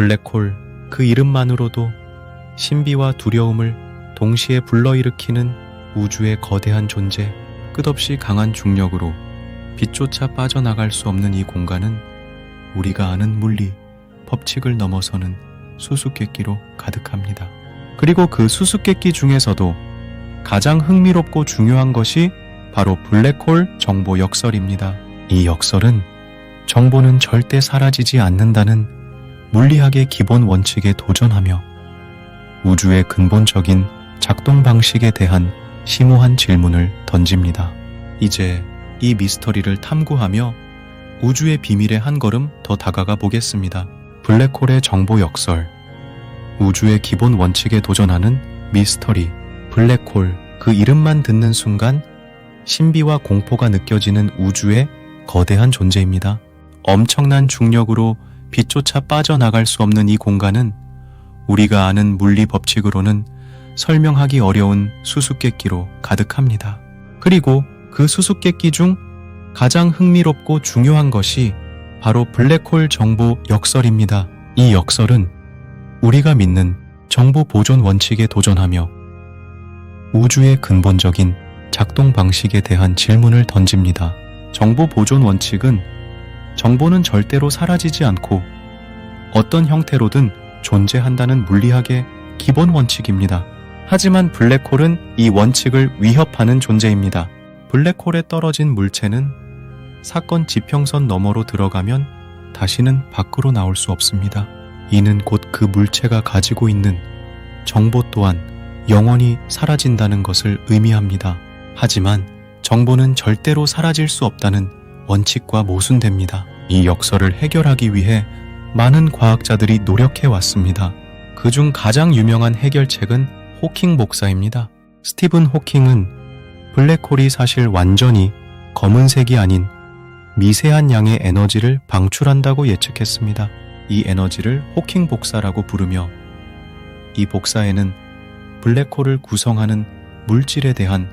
블랙홀 그 이름만으로도 신비와 두려움을 동시에 불러일으키는 우주의 거대한 존재, 끝없이 강한 중력으로 빛조차 빠져나갈 수 없는 이 공간은 우리가 아는 물리, 법칙을 넘어서는 수수께끼로 가득합니다. 그리고 그 수수께끼 중에서도 가장 흥미롭고 중요한 것이 바로 블랙홀 정보 역설입니다. 이 역설은 정보는 절대 사라지지 않는다는 물리학의 기본 원칙에 도전하며 우주의 근본적인 작동 방식에 대한 심오한 질문을 던집니다. 이제 이 미스터리를 탐구하며 우주의 비밀에 한 걸음 더 다가가 보겠습니다. 블랙홀의 정보 역설. 우주의 기본 원칙에 도전하는 미스터리. 블랙홀. 그 이름만 듣는 순간 신비와 공포가 느껴지는 우주의 거대한 존재입니다. 엄청난 중력으로 빛조차 빠져나갈 수 없는 이 공간은 우리가 아는 물리 법칙으로는 설명하기 어려운 수수께끼로 가득합니다. 그리고 그 수수께끼 중 가장 흥미롭고 중요한 것이 바로 블랙홀 정보 역설입니다. 이 역설은 우리가 믿는 정보 보존 원칙에 도전하며 우주의 근본적인 작동 방식에 대한 질문을 던집니다. 정보 보존 원칙은 정보는 절대로 사라지지 않고 어떤 형태로든 존재한다는 물리학의 기본 원칙입니다. 하지만 블랙홀은 이 원칙을 위협하는 존재입니다. 블랙홀에 떨어진 물체는 사건 지평선 너머로 들어가면 다시는 밖으로 나올 수 없습니다. 이는 곧 그 물체가 가지고 있는 정보 또한 영원히 사라진다는 것을 의미합니다. 하지만 정보는 절대로 사라질 수 없다는 원칙과 모순됩니다. 이 역설을 해결하기 위해 많은 과학자들이 노력해 왔습니다. 그중 가장 유명한 해결책은 호킹 복사입니다. 스티븐 호킹은 블랙홀이 사실 완전히 검은색이 아닌 미세한 양의 에너지를 방출한다고 예측했습니다. 이 에너지를 호킹 복사라고 부르며 이 복사에는 블랙홀을 구성하는 물질에 대한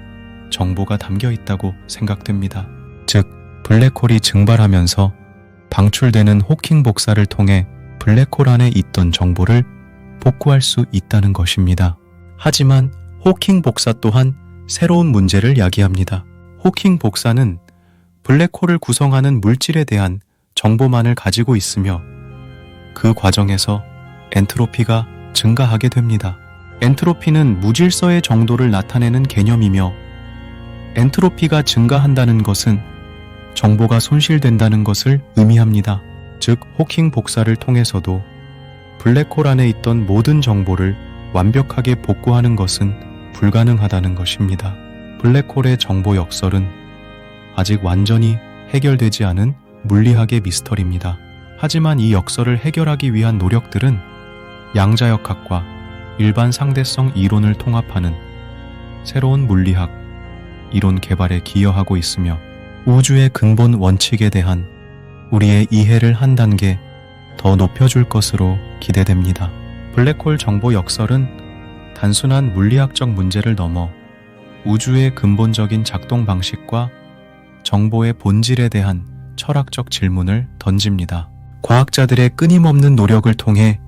정보가 담겨 있다고 생각됩니다. 즉, 블랙홀이 증발하면서 방출되는 호킹 복사를 통해 블랙홀 안에 있던 정보를 복구할 수 있다는 것입니다. 하지만 호킹 복사 또한 새로운 문제를 야기합니다. 호킹 복사는 블랙홀을 구성하는 물질에 대한 정보만을 가지고 있으며 그 과정에서 엔트로피가 증가하게 됩니다. 엔트로피는 무질서의 정도를 나타내는 개념이며 엔트로피가 증가한다는 것은 정보가 손실된다는 것을 의미합니다. 즉, 호킹 복사를 통해서도 블랙홀 안에 있던 모든 정보를 완벽하게 복구하는 것은 불가능하다는 것입니다. 블랙홀의 정보 역설은 아직 완전히 해결되지 않은 물리학의 미스터리입니다. 하지만 이 역설을 해결하기 위한 노력들은 양자역학과 일반 상대성 이론을 통합하는 새로운 물리학, 이론 개발에 기여하고 있으며 우주의 근본 원칙에 대한 우리의 이해를 한 단계 더 높여줄 것으로 기대됩니다. 블랙홀 정보 역설은 단순한 물리학적 문제를 넘어 우주의 근본적인 작동 방식과 정보의 본질에 대한 철학적 질문을 던집니다. 과학자들의 끊임없는 노력을 통해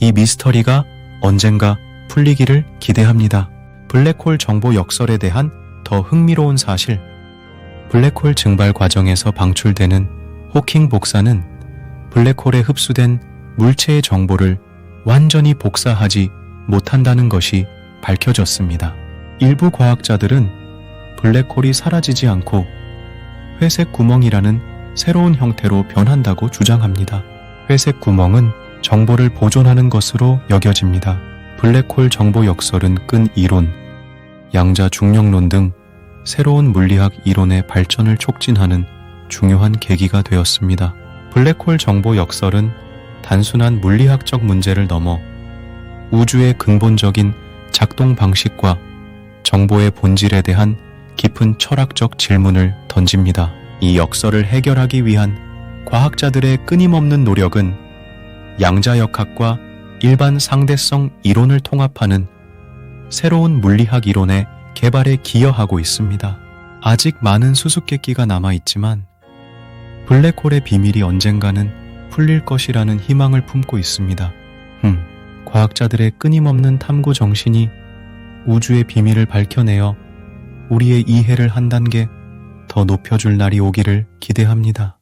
이 미스터리가 언젠가 풀리기를 기대합니다. 블랙홀 정보 역설에 대한 더 흥미로운 사실. 블랙홀 증발 과정에서 방출되는 호킹 복사는 블랙홀에 흡수된 물체의 정보를 완전히 복사하지 못한다는 것이 밝혀졌습니다. 일부 과학자들은 블랙홀이 사라지지 않고 회색 구멍이라는 새로운 형태로 변한다고 주장합니다. 회색 구멍은 정보를 보존하는 것으로 여겨집니다. 블랙홀 정보 역설은 끈 이론, 양자 중력론 등 새로운 물리학 이론의 발전을 촉진하는 중요한 계기가 되었습니다. 블랙홀 정보 역설은 단순한 물리학적 문제를 넘어 우주의 근본적인 작동 방식과 정보의 본질에 대한 깊은 철학적 질문을 던집니다. 이 역설을 해결하기 위한 과학자들의 끊임없는 노력은 양자역학과 일반 상대성 이론을 통합하는 새로운 물리학 이론의 개발에 기여하고 있습니다. 아직 많은 수수께끼가 남아 있지만 블랙홀의 비밀이 언젠가는 풀릴 것이라는 희망을 품고 있습니다. 음, 과학자들의 끊임없는 탐구 정신이 우주의 비밀을 밝혀내어 우리의 이해를 한 단계 더 높여줄 날이 오기를 기대합니다.